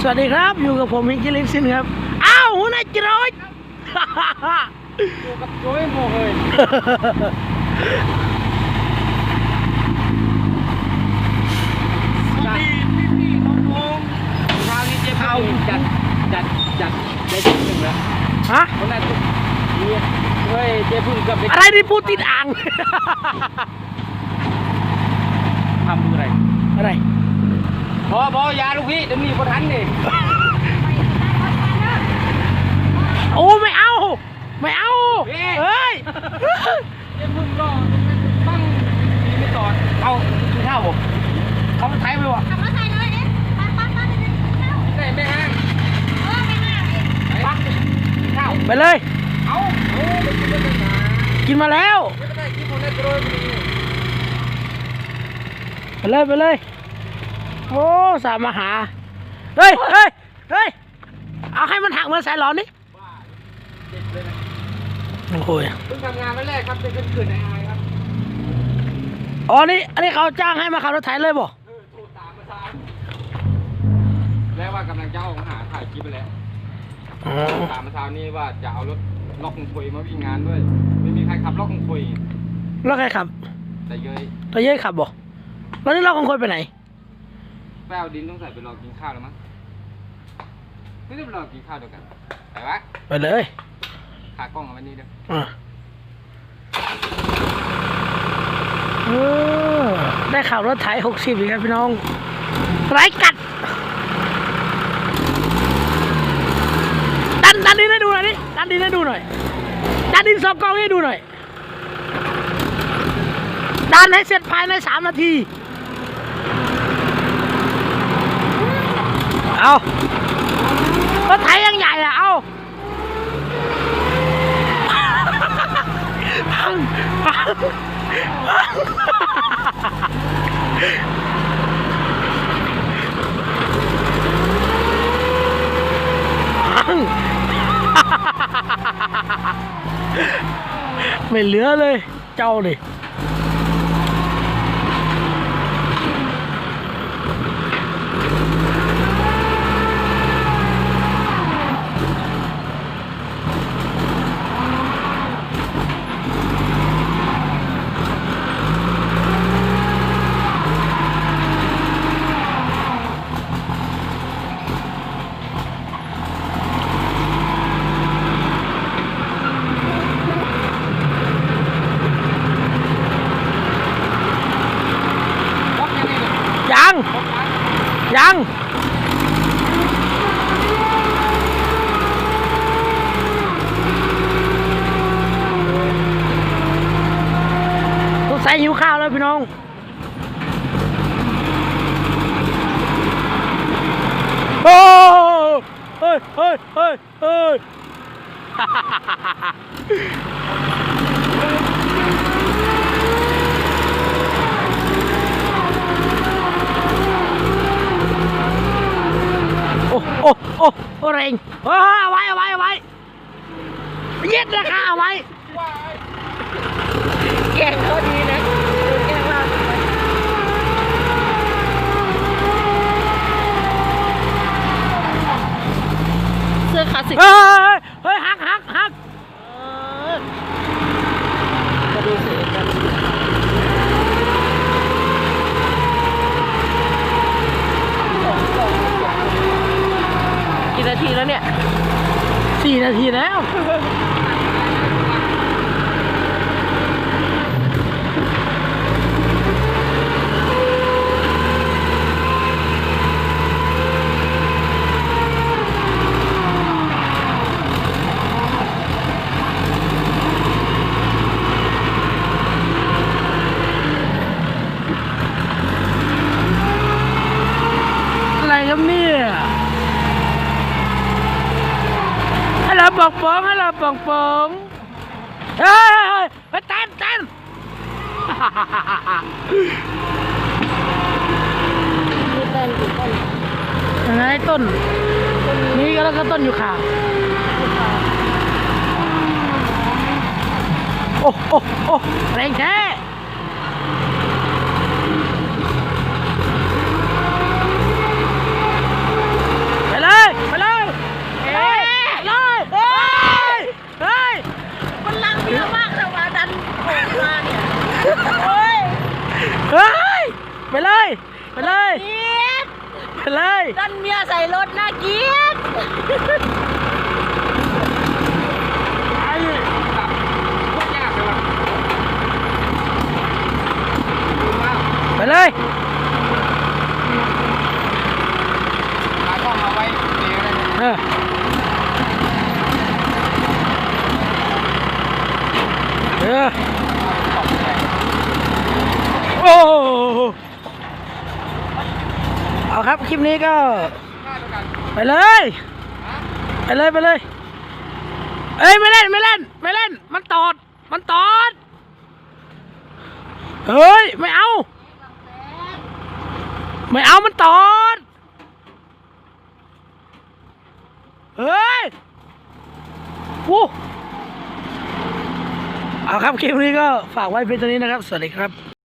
สวัสดีครับอยู่กับผมมิกกี้ลิกซินครับ อ้าวหัวหน้าจิโรยอยู่กับโจ้ยโมเลยสวัสดีพี่พี่น้องน้องคราวนี้เจ๊เอาจัดจัดจัดได้ที่หนึ่งแล้วฮะคนนั้นนี่เฮ้ยเจ๊พึ่งกับไปอะไรที่พูดติดอ่างทำอะไรอะไร พอพอยาลูกพี่เดี๋ยวมีคนทันนี่โอ้ไม่เอา ไม่เอาเฮ้ยเจ๊พึ่งรอตั้งดีไม่ต่อเอากินข้าวผมเขามาไทยไปวะขับรถไทยเลยเอ๊ะป้าป้าป้าไปเลยเข้าได้ไม่ห้างเออไม่น่าเองปักกินข้าวไปเลยเอาเอาไปกินด้วยกันนะกินมาแล้วไม่ได้กินคนได้กระโดดพอดีไปเลยไปเลย โอ้สามมาหา เฮ้ยเฮ้ยเฮ้ยเอาให้มันหักเหมือนสายหลอนนี่บ้าเด็ดเลยนะโอ้โหเพิ่งทำงานวันแรกครับเป็นขึ้นขึ้นในไอครับอ๋อนี่อันนี้เขาจ้างให้มาขับรถไถเลยบ่เออโทรตามมาทางแล้วว่ากำลังจะเอาของหาถ่ายคลิปไปแล้วอ๋อตามมาทางนี่ว่าจะเอารถล็อกคงคุยมาวิ่งงานด้วย ไม่มีใครขับล็อกคงคุยแล้วใครขับแต่เย้ยตัวเย้ยขับบ่แล้วนี่เราคงคอยไปไหน แป้วดินต้องใส่ไปรอกินข้าวแล้วมั้งไม่ได้ไปรอกินข้าวเดียวกันไปวะไปเลยขากล้องเอาไว้นี่เด้ออะเออได้ข่าวรถไถหกสิบอีกครับพี่น้องไร้กัด ดันดันดินให้ดูหน่อยดิดันดินให้ดูหน่อย ดันดินสองกองให้ดูหน่อย ดันให้เสร็จภายในสามนาที เอารถไถยังใหญ่อะเอาพังพังพังไม่เหลือเลย เจ้าดิ ล็อกยังไงเนี่ย ยัง ล็อกร้าน ยัง ต้องใส่หิวข้าวแล้วพี่น้องโอ้เฮ้ยเฮ้ยเฮ้ยเฮ้ย โอ้โอ้เร่งเออเอาไว้เอาไว้เอาไว้ยึดราคาเอาไว้เก่งเขาดีนะแกงเราเสื้อคลาสสิก เฮ้ยเฮ้ยหักหักหัก มาดูสิกันกี่นาทีแล้วเนี่ย สี่นาทีแล้วอะไรครับเนี่ย ให้เราปองปองให้เราปองปองเฮ้ยเฮ้ยเฮ้ยเต้นเต้นมีเต้นอยู่ต้นยังไงต้น นี่ก็แล้วก็ต้นอยู่ข่าโอ้โอ้โอ้แรงแท้ เมียใส่รถน่าเกลียดไอ้ตับโคตรยากเลยว่ะดูมากไปเลยขากล้องเอาไว้เดี๋ยวอะไรเนี่ยเออเออ ขอบคุณแม่ โอ้เอา คลิปนี้ก็ ไปเลย ไปเลยไปเลย เอ้ยไม่เล่นไม่เล่น ไม่เล่น มันตอด มันตอด เฮ้ย ไม่เอา ไม่เอามันตอด เฮ้ยวู้เอาครับคลิปนี้ก็ฝากไว้เพียงเท่านี้นะครับ สวัสดีครับ